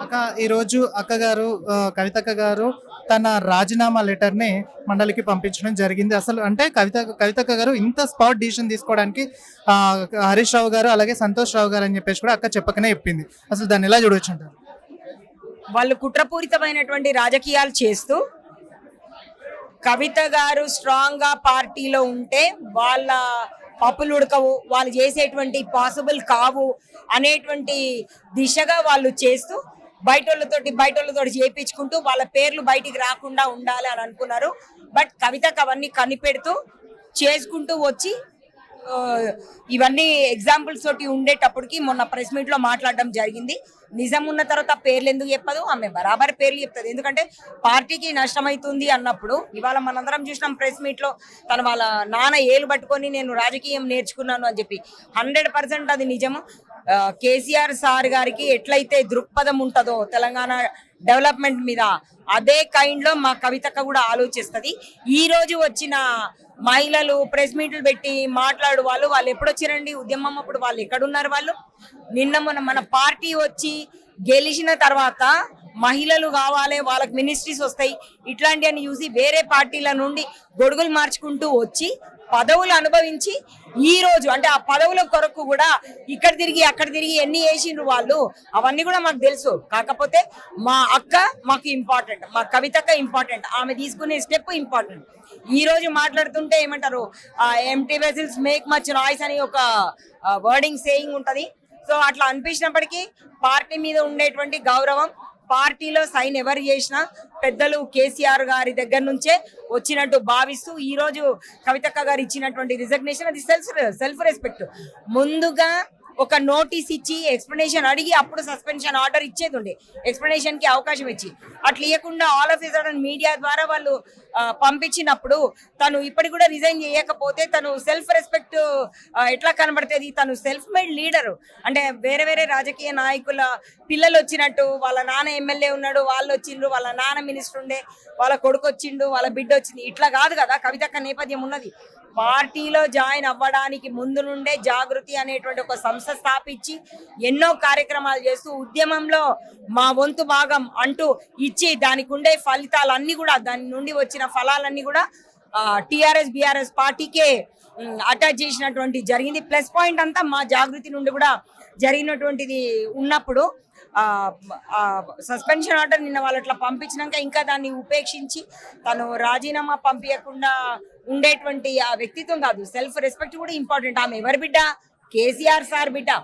అక్క ఈరోజు అక్కగారు ఆ, కవితక్క గారు తన రాజీనామా లెటర్ని మండలికి పంపించడం జరిగింది. అసలు అంటే కవిత కవితక్క గారు ఇంత స్పాట్ డిసిషన్ తీసుకోవడానికి హరీష్ రావు గారు అలాగే సంతోష్ రావు గారు అని చెప్పేసి కూడా అక్క చెప్పకనే చెప్పింది. అసలు దాన్ని ఎలా చూడవచ్చు అంటారు వాళ్ళు కుట్రపూరితమైనటువంటి రాజకీయాలు చేస్తూ కవిత గారు స్ట్రాంగ్గా పార్టీలో ఉంటే వాళ్ళ పప్పులు ఉడకవు వాళ్ళు చేసేటువంటి పాసిబుల్ కావు అనేటువంటి దిశగా వాళ్ళు చేస్తూ బయటోళ్ళతోటి బయటోళ్ళతోటి చేయించుకుంటూ వాళ్ళ పేర్లు బయటికి రాకుండా ఉండాలి అని అనుకున్నారు. బట్ కవితకు అవన్నీ కనిపెడుతూ చేసుకుంటూ వచ్చి ఇవన్నీ ఎగ్జాంపుల్స్ తోటి ఉండేటప్పటికి మొన్న ప్రెస్ మీట్లో మాట్లాడడం జరిగింది. నిజం ఉన్న తర్వాత పేర్లు ఎందుకు చెప్పదు? ఆమె బరాబర్ పేర్లు చెప్తుంది. ఎందుకంటే పార్టీకి నష్టమవుతుంది అన్నప్పుడు ఇవాళ మనందరం చూసినాం ప్రెస్ మీట్లో తను వాళ్ళ నాన్న ఏలు పట్టుకొని నేను రాజకీయం నేర్చుకున్నాను అని చెప్పి. హండ్రెడ్ పర్సెంట్ అది నిజము. కేసీఆర్ సార్ గారికి ఎట్లయితే దృక్పథం ఉంటుందో తెలంగాణ డెవలప్మెంట్ మీద అదే కైండ్లో మా కవితక్క కూడా ఆలోచిస్తుంది. ఈ రోజు వచ్చిన మహిళలు ప్రెస్ మీట్లు పెట్టి మాట్లాడు వాళ్ళు వాళ్ళు ఎప్పుడు వచ్చిరండి ఉద్యమం అప్పుడు వాళ్ళు ఎక్కడున్నారు వాళ్ళు? నిన్న మన మన పార్టీ వచ్చి గెలిచిన తర్వాత మహిళలు కావాలి వాళ్ళకి మినిస్ట్రీస్ వస్తాయి ఇట్లాంటివన్నీ చూసి వేరే పార్టీల నుండి గొడుగులు మార్చుకుంటూ వచ్చి పదవులు అనుభవించి ఈ రోజు అంటే ఆ పదవుల కొరకు కూడా ఇక్కడ తిరిగి అక్కడ తిరిగి ఎన్ని వేసిండ్రు వాళ్ళు అవన్నీ కూడా మాకు తెలుసు. కాకపోతే మా అక్క మాకు ఇంపార్టెంట్ మా కవితక్క ఇంపార్టెంట్ ఆమె తీసుకునే స్టెప్ ఇంపార్టెంట్ ఈ రోజు మాట్లాడుతుంటే ఏమంటారు empty vessels make much noise అని ఒక వర్డింగ్ సేయింగ్ ఉంటది. సో అట్లా అనిపించినప్పటికీ పార్టీ మీద ఉండేటువంటి గౌరవం పార్టీలో సైన్ ఎవరు చేసినా పెద్దలు కేసీఆర్ గారి దగ్గర నుంచే వచ్చినట్టు భావిస్తూ ఈ రోజు కవితక్క గారు ఇచ్చినటువంటి రిజగ్నేషన్ అది సెల్ఫ్ సెల్ఫ్ రెస్పెక్ట్ ముందుగా ఒక నోటీస్ ఇచ్చి ఎక్స్ప్లెనేషన్ అడిగి అప్పుడు సస్పెన్షన్ ఆర్డర్ ఇచ్చేది ఉండే ఎక్స్ప్లెనేషన్కి అవకాశం ఇచ్చి. అట్లా ఇవ్వకుండా ఆల్ ఆఫ్ సడన్ మీడియా ద్వారా వాళ్ళు పంపించినప్పుడు తను ఇప్పటికి కూడా రిజైన్ చేయకపోతే తను సెల్ఫ్ రెస్పెక్ట్ ఎట్లా కనబడుతుంది? తను సెల్ఫ్ మేడ్ లీడర్ అంటే వేరే వేరే రాజకీయ నాయకుల పిల్లలు వచ్చినట్టు వాళ్ళ నాన్న ఎమ్మెల్యే ఉన్నాడు వాళ్ళు వచ్చిండ్రు వాళ్ళ నాన్న మినిస్టర్ ఉండే వాళ్ళ కొడుకు వచ్చిండు వాళ్ళ బిడ్డ వచ్చింది. ఇట్లా కాదు కదా కవితక్క నేపథ్యం ఉన్నది. పార్టీలో జాయిన్ అవ్వడానికి ముందు నుండే జాగృతి అనేటువంటి ఒక సంస్థ స్థాపించి ఎన్నో కార్యక్రమాలు చేస్తూ ఉద్యమంలో మా వంతు భాగం అంటూ ఇచ్చి దానికి ఉండే ఫలితాలన్నీ కూడా దాని నుండి వచ్చిన ఫలాలన్నీ కూడా టిఆర్ఎస్ బిఆర్ఎస్ పార్టీకే అటాచ్ చేసినటువంటి జరిగింది. ప్లస్ పాయింట్ అంతా మా జాగృతి నుండి కూడా జరిగినటువంటిది ఉన్నప్పుడు సస్పెన్షన్ ఆర్డర్ నిన్న వాళ్ళు అట్లా పంపించినాక ఇంకా దాన్ని ఉపేక్షించి తను రాజీనామా పంపించకుండా ఉండేటువంటి ఆ వ్యక్తిత్వం కాదు. సెల్ఫ్ రెస్పెక్ట్ కూడా ఇంపార్టెంట్ ఆమె ఎవరి బిడ్డ? కేసీఆర్ సార్ బిడ్డ.